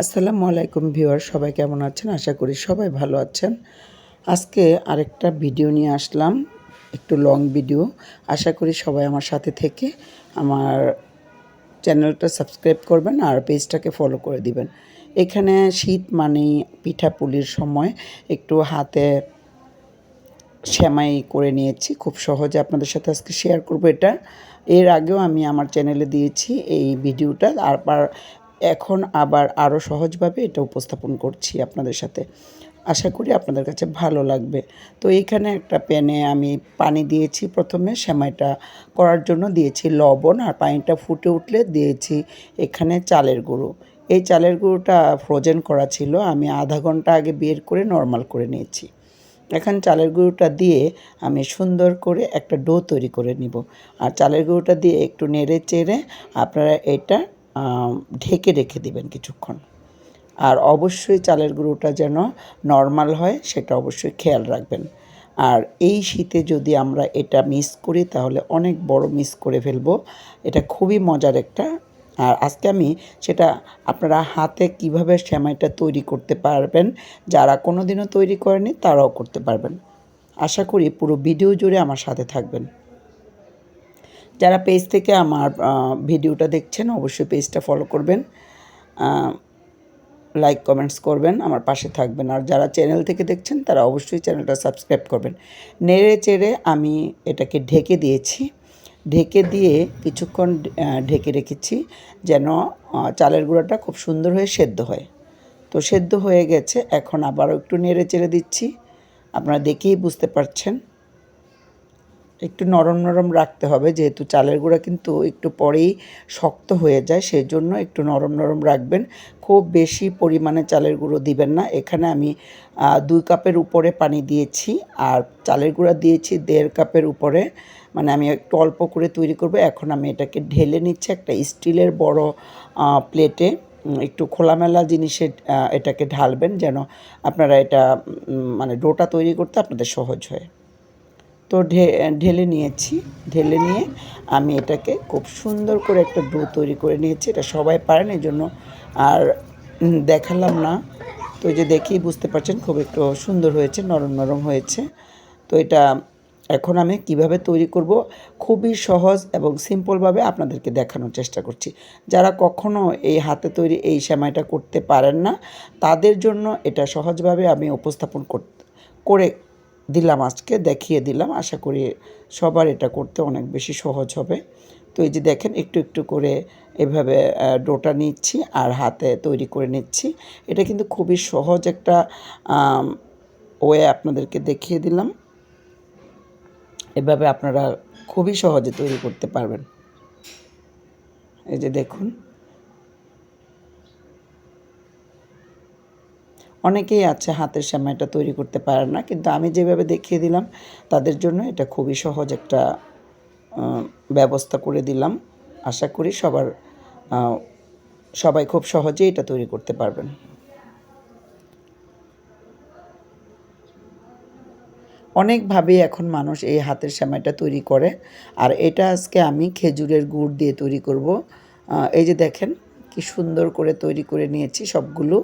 আসসালামু আলাইকুম ভিউয়ার সবাই কেমন আছেন? আশা করি সবাই ভালো আছেন। আজকে আরেকটা ভিডিও নিয়ে আসলাম, একটু লং ভিডিও আশা করি সবাই আমার সাথে থেকে আমার চ্যানেলটা সাবস্ক্রাইব করবেন আর পেজটাকে ফলো করে দিবেন। এখানে শীত মানে পিঠাপুলির সময়, একটু হাতে সেমাই করে নিয়েছি। খুব সহজে আপনাদের সাথে আজকে শেয়ার করব এটা। এর আগেও আমি আমার চ্যানেলে দিয়েছি এই ভিডিওটা আর এখন আবার আরও সহজভাবে এটা উপস্থাপন করছি আপনাদের সাথে। আশা করি আপনাদের কাছে ভালো লাগবে। তো এইখানে একটা প্যানে আমি পানি দিয়েছি প্রথমে, সেমাইটা করার জন্য দিয়েছি লবণ আর পানিটা ফুটে উঠলে দিয়েছি এখানে চালের গুঁড়ো। এই চালের গুঁড়োটা ফ্রোজেন করা ছিল, আমি আধা ঘণ্টা আগে বের করে নর্মাল করে নিয়েছি। এখন চালের গুঁড়োটা দিয়ে আমি সুন্দর করে একটা ডো তৈরি করে নিব। আর চালের গুঁড়োটা দিয়ে একটু নেড়ে চেড়ে আপনারা এটা ঢেকে রেখে দিবেন কিছুক্ষণ। আর অবশ্যই চালের গুঁড়োটা যেন নর্মাল হয়, সেটা অবশ্যই খেয়াল রাখবেন। আর এই শীতে যদি আমরা এটা মিস করি, তাহলে অনেক বড় মিস করে ফেলব। এটা খুবই মজার একটা। আর আজকে আমি সেটা আপনারা হাতে কীভাবে সেমাইটা তৈরি করতে পারবেন, যারা কোনো দিনও তৈরি করেনি তারাও করতে পারবেন। আশা করি পুরো ভিডিও জুড়ে আমার সাথে থাকবেন। যারা পেজ থেকে আমার ভিডিওটা দেখছেন, অবশ্যই পেজটা ফলো করবেন। লাইক কমেন্টস করবেন, আমার পাশে থাকবেন। আর যারা চ্যানেল থেকে দেখছেন, তারা অবশ্যই চ্যানেলটা সাবস্ক্রাইব করবেন। নেড়ে চেড়ে আমি এটাকে ঢেকে দিয়েছি। ঢেকে দিয়ে কিছুক্ষণ ঢেকে রেখেছি যেন চালের গুঁড়াটা খুব সুন্দর হয়ে সেদ্ধ হয়। তো সেদ্ধ হয়ে গেছে। এখন আবারও একটু নেড়ে চেড়ে দিচ্ছি। আপনারা দেখেই বুঝতে পারছেন। একটু নরম নরম রাখতে হবে, যেহেতু চালের গুঁড়া কিন্তু একটু পরেই শক্ত হয়ে যায় সেই জন্য একটু নরম নরম রাখবেন। খুব বেশি পরিমাণে চালের গুঁড়ো দিবেন না। এখানে আমি দুই কাপের উপরে পানি দিয়েছি, আর চালের গুঁড়া দিয়েছি দেড় কাপের উপরে। মানে আমি একটু অল্প করে তৈরি করব। এখন আমি এটাকে ঢেলে নিচ্ছি একটা স্টিলের বড় প্লেটে। একটু খোলামেলা জিনিসে এটাকে ঢালবেন যেন আপনারা এটা মানে ডোটা তৈরি করতে আপনাদের সহজ হয়। তো ঢেলে নিয়েছি। ঢেলে নিয়ে আমি এটাকে খুব সুন্দর করে একটা ডো তৈরি করে নিয়েছি। এটা সবাই পারেন এই জন্য আর দেখালাম না। তো যে দেখেই বুঝতে পারছেন, খুব একটু সুন্দর হয়েছে, নরম নরম হয়েছে। তো এটা এখন আমি কীভাবে তৈরি করব, খুবই সহজ এবং সিম্পলভাবে আপনাদেরকে দেখানোর চেষ্টা করছি। যারা কখনো এই হাতে তৈরি এই সেমাইটা করতে পারেন না, তাদের জন্য এটা সহজভাবে আমি উপস্থাপন করে দিলাম আজকে, দেখিয়ে দিলাম। আশা করি সবার এটা করতে অনেক বেশি সহজ হবে। তো এই যে দেখেন, একটু একটু করে এভাবে ডোটা নিচ্ছি আর হাতে তৈরি করে নিচ্ছি। এটা কিন্তু খুবই সহজ একটা ওয়ে আপনাদেরকে দেখিয়ে দিলাম। এভাবে আপনারা খুবই সহজে তৈরি করতে পারবেন। এই যে দেখুন। অনেকেই আছে হাতের সেমাইটা তৈরি করতে পারে না, কিন্তু আমি যেভাবে দেখিয়ে দিলাম, তাদের জন্য এটা খুবই সহজ একটা ব্যবস্থা করে দিলাম। আশা করি সবার সবাই খুব সহজেই এটা তৈরি করতে পারবেন। অনেকভাবেই এখন মানুষ এই হাতের সেমাইটা তৈরি করে, আর এটা আজকে আমি খেজুরের গুড় দিয়ে তৈরি করব। এই যে দেখেন, কি সুন্দর করে তৈরি করে নিয়েছি সবগুলো।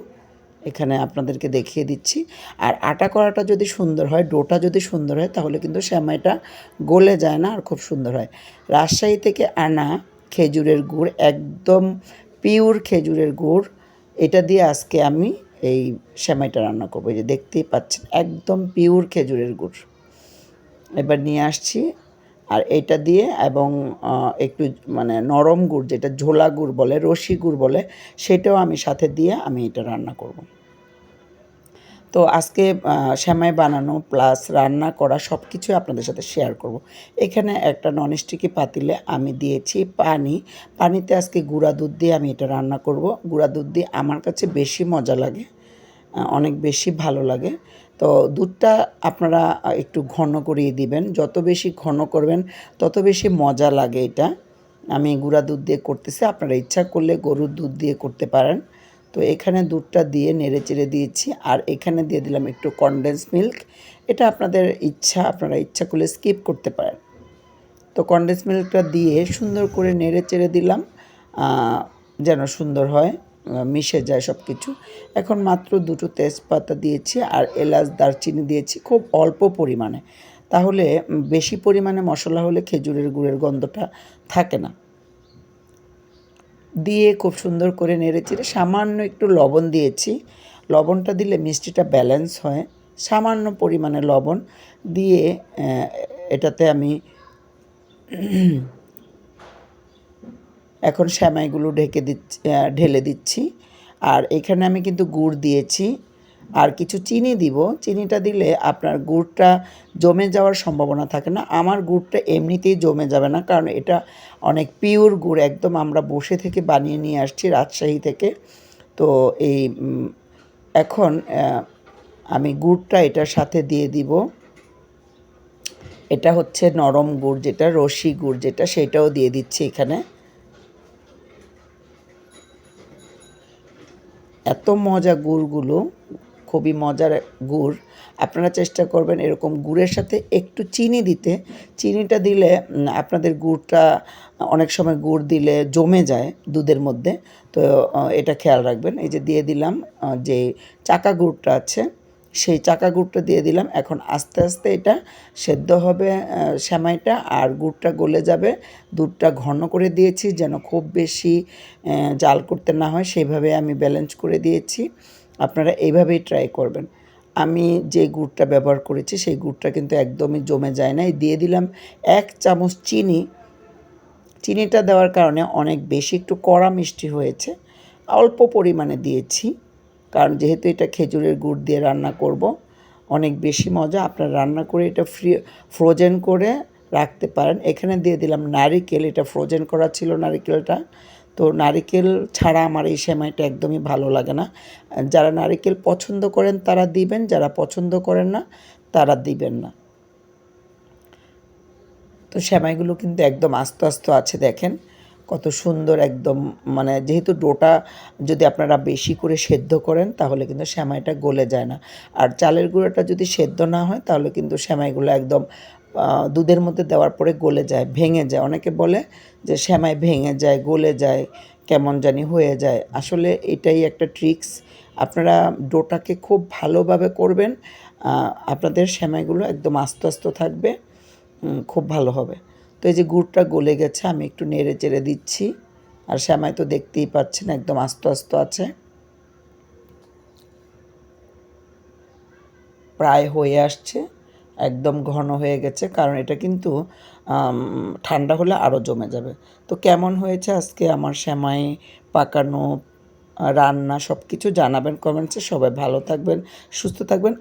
এখানে আপনাদেরকে দেখিয়ে দিচ্ছি। আর আটা করাটা যদি সুন্দর হয়, ডোটা যদি সুন্দর হয়, তাহলে কিন্তু শ্যামাইটা গলে যায় না আর খুব সুন্দর হয়। রাজশাহী থেকে আনা খেজুরের গুড়, একদম পিওর খেজুরের গুড়, এটা দিয়ে আজকে আমি এই শ্যামাইটা রান্না করব। যে দেখতেই পাচ্ছেন, একদম পিওর খেজুরের গুড়। এবার নিয়ে আসছি আর এটা দিয়ে এবং একটু মানে নরম গুড় যেটা ঝোলা গুড় বলে রশি গুড় বলে, সেটাও আমি সাথে দিয়ে আমি এটা রান্না করব। তো আজকে শ্যামাই বানানো প্লাস রান্না করা সব কিছুই আপনাদের সাথে শেয়ার করব। এখানে একটা ননস্টিকি পাতিলে আমি দিয়েছি পানি। পানিতে আজকে গুঁড়া দুধ দিয়ে আমি এটা রান্না করব। গুঁড়া দুধ দিয়ে আমার কাছে বেশি মজা লাগে অনেক বেশি ভালো লাগে। তো দুধটা আপনারা একটু ঘন করিয়ে দিবেন। যত বেশি ঘন করবেন, তত বেশি মজা লাগে এটা। আমি গুঁড়া দুধ দিয়ে করতেছি, আপনারা ইচ্ছা করলে গরুর দুধ দিয়ে করতে পারেন। তো এখানে দুধটা দিয়ে নেড়ে চেড়ে দিয়েছি, আর এখানে দিয়ে দিলাম একটু কনডেন্স মিল্ক এটা আপনাদের ইচ্ছা, আপনারা ইচ্ছা করলে স্কিপ করতে পারেন। তো কনডেন্স মিল্কটা দিয়ে সুন্দর করে নেড়ে চেড়ে দিলাম যেন সুন্দর হয়। মিশে যায় সব কিছু এখন মাত্র দুটো তেজপাতা দিয়েছি আর এলাচ, দারচিনি দিয়েছি খুব অল্প পরিমাণে। তাহলে বেশি পরিমাণে মশলা হলে খেজুরের গুড়ের গন্ধটা থাকে না। দিয়ে খুব সুন্দর করে নেড়েচেড়ে সামান্য একটু লবণ দিয়েছি। লবণটা দিলে মিষ্টিটা ব্যালেন্স হয়। সামান্য পরিমাণে লবণ দিয়ে এটাতে আমি এখন শ্যামাইগুলো ঢেকে দিচ্ছি ঢেলে দিচ্ছি। আর এখানে আমি কিন্তু গুড় দিয়েছি। আর কিছু চিনি দিব। চিনিটা দিলে আপনার গুড়টা জমে যাওয়ার সম্ভাবনা থাকে না। আমার গুড়টা এমনিতেই জমে যাবে না, কারণ এটা অনেক পিওর গুড়। একদম আমরা বসে থেকে বানিয়ে নিয়ে আসছি রাজশাহী থেকে। তো এই এখন আমি গুড়টা এটার সাথে দিয়ে দিব। এটা হচ্ছে নরম গুড়, যেটা রসি গুড় যেটা, সেটাও দিয়ে দিচ্ছি এখানে। এত মজা গুড়গুলো, খুবই মজার গুড়, আপনারা চেষ্টা করবেন এরকম গুড়ের সাথে একটু চিনি দিতে। চিনিটা দিলে আপনাদের গুড়টা অনেক সময় গুড় দিলে জমে যায় দুধের মধ্যে। তো এটা খেয়াল রাখবেন। এই যে দিয়ে দিলাম যে চাকা গুড়টা আছে সেই চাকা গুড়টা দিয়ে দিলাম। এখন আস্তে আস্তে এটা সেদ্ধ হবে সেমাইটা আর গুড়টা গলে যাবে। দুধটা ঘন করে দিয়েছি যেন খুব বেশি জাল করতে না হয়, সেইভাবে আমি ব্যালেন্স করে দিয়েছি। আপনারা এইভাবেই ট্রাই করবেন। আমি যে গুড়টা ব্যবহার করেছি, সেই গুড়টা কিন্তু একদমই জমে যায় না দিয়ে দিলাম এক চামচ চিনি। চিনিটা দেওয়ার কারণে অনেক বেশি একটু কড়া মিষ্টি হয়েছে। অল্প পরিমাণে দিয়েছি। কারণ যেহেতু এটা খেজুরের গুড় দিয়ে রান্না করব, অনেক বেশি মজা। আপনারা রান্না করে এটা ফ্রি ফ্রোজেন করে রাখতে পারেন। এখানে দিয়ে দিলাম নারিকেল, এটা ফ্রোজেন করা ছিল নারিকেলটা। তো নারিকেল ছাড়া আমার এই সেমাইটা একদমই ভালো লাগে না। যারা নারিকেল পছন্দ করেন তারা দিবেন, যারা পছন্দ করেন না তারা দিবেন না। তো সেমাইগুলো কিন্তু একদম আস্তে আস্তে আছে, দেখেন। কত সুন্দর একদম মানে যেহেতু ডোটা যদি আপনারা বেশি করে সেদ্ধ করেন, তাহলে কিন্তু সেমাইটা গলে যায় না। আর চালের গুঁড়োটা যদি সেদ্ধ না হয়, তাহলে কিন্তু সেমাইগুলো একদম দুধের মধ্যে দেওয়ার পরে গলে যায়, ভেঙে যায়। অনেকে বলে যে সেমাই ভেঙে যায়, গলে যায়, কেমন জানি হয়ে যায়। আসলে এটাই একটা ট্রিক্স। আপনারা ডোটাকে খুব ভালোভাবে করবেন আপনাদের সেমাইগুলো একদম আস্তে আস্তে থাকবে খুব ভালো হবে। তো এই যে গুড়টা গলে গেছে, আমি একটু নেড়ে চেড়ে দিচ্ছি। আর শ্যামাই তো দেখতেই পাচ্ছেন, একদম আস্ত আস্ত আছে। প্রায় হয়ে আসছে, একদম ঘন হয়ে গেছে, কারণ এটা কিন্তু ঠান্ডা হলে আরও জমে যাবে। তো কেমন হয়েছে আজকে আমার শ্যামাই, পাকানো, রান্না সব কিছু জানাবেন কমেন্টসে। সবাই ভালো থাকবেন, সুস্থ থাকবেন।